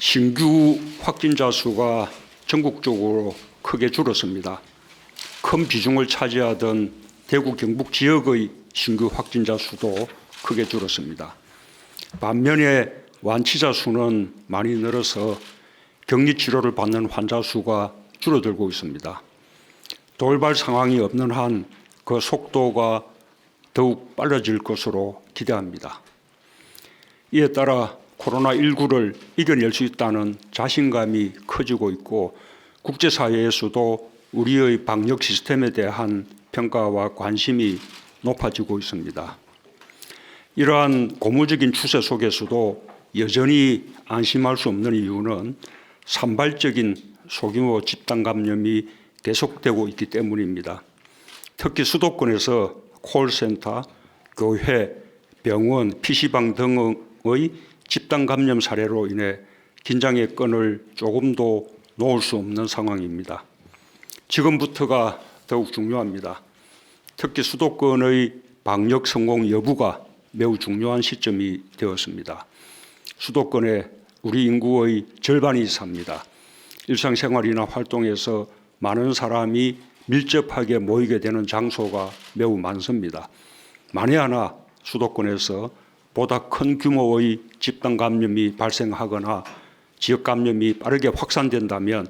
신규 확진자 수가 전국적으로 크게 줄었습니다. 큰 비중을 차지하던 대구 경북 지역의 신규 확진자 수도 크게 줄었습니다. 반면에 완치자 수는 많이 늘어서 격리 치료를 받는 환자 수가 줄어들고 있습니다. 돌발 상황이 없는 한 그 속도가 더욱 빨라질 것으로 기대합니다. 이에 따라 코로나19를 이겨낼 수 있다는 자신감이 커지고 있고 국제사회에서도 우리의 방역 시스템에 대한 평가와 관심이 높아지고 있습니다. 이러한 고무적인 추세 속에서도 여전히 안심할 수 없는 이유는 산발적인 소규모 집단 감염이 계속되고 있기 때문입니다. 특히 수도권에서 콜센터, 교회, 병원, PC방 등의 집단 감염 사례로 인해 긴장의 끈을 조금도 놓을 수 없는 상황입니다. 지금부터가 더욱 중요합니다. 특히 수도권의 방역 성공 여부가 매우 중요한 시점이 되었습니다. 수도권에 우리 인구의 절반이 삽니다. 일상생활이나 활동에서 많은 사람이 밀접하게 모이게 되는 장소가 매우 많습니다. 만에 하나 수도권에서 보다 큰 규모의 집단 감염이 발생하거나 지역 감염이 빠르게 확산된다면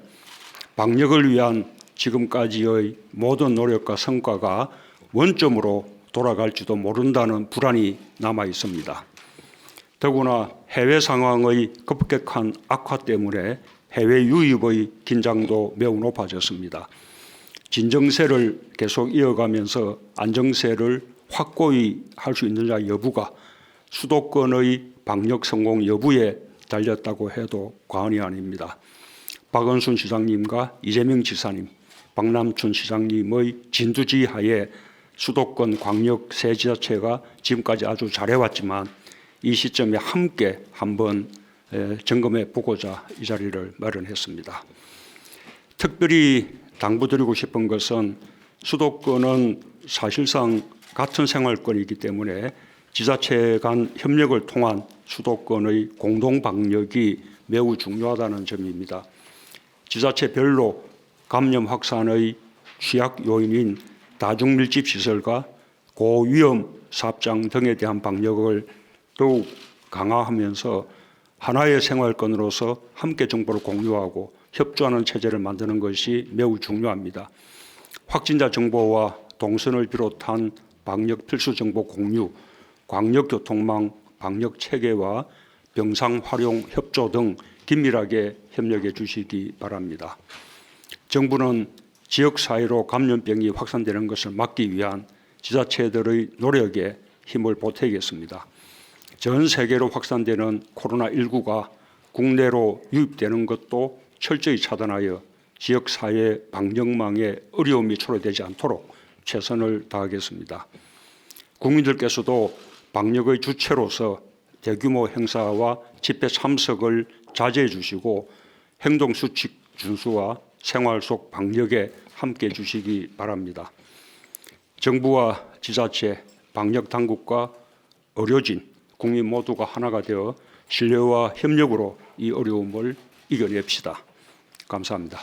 방역을 위한 지금까지의 모든 노력과 성과가 원점으로 돌아갈지도 모른다는 불안이 남아 있습니다. 더구나 해외 상황의 급격한 악화 때문에 해외 유입의 긴장도 매우 높아졌습니다. 진정세를 계속 이어가면서 안정세를 확고히 할 수 있느냐 여부가 수도권의 방역 성공 여부에 달렸다고 해도 과언이 아닙니다. 박원순 시장님과 이재명 지사님, 박남춘 시장님의 진두지 하에 수도권 광역 세 지자체가 지금까지 아주 잘해왔지만 이 시점에 함께 한번 에, 점검해 보고자 이 자리를 마련했습니다. 특별히 당부드리고 싶은 것은 수도권은 사실상 같은 생활권이기 때문에 지자체 간 협력을 통한 수도권의 공동 방역이 매우 중요하다는 점입니다. 지자체별로 감염 확산의 취약 요인인 다중 밀집 시설과 고위험 사업장 등에 대한 방역을 더욱 강화하면서 하나의 생활권으로서 함께 정보를 공유하고 협조하는 체제를 만드는 것이 매우 중요합니다. 확진자 정보와 동선을 비롯한 방역 필수 정보 공유, 광역교통망 방역 체계와 병상 활용 협조 등 긴밀하게 협력해 주시기 바랍니다. 정부는 지역 사회로 감염병이 확산되는 것을 막기 위한 지자체들의 노력에 힘을 보태겠습니다. 전 세계로 확산되는 코로나19가 국내로 유입되는 것도 철저히 차단하여 지역 사회 방역망에 어려움이 초래되지 않도록 최선을 다하겠습니다. 국민들께서도 방역의 주체로서 대규모 행사와 집회 참석을 자제해 주시고 행동 수칙 준수와 생활 속 방역에 함께 해 주시기 바랍니다. 정부와 지자체, 방역 당국과 의료진, 국민 모두가 하나가 되어 신뢰와 협력으로 이 어려움을 이겨냅시다. 감사합니다.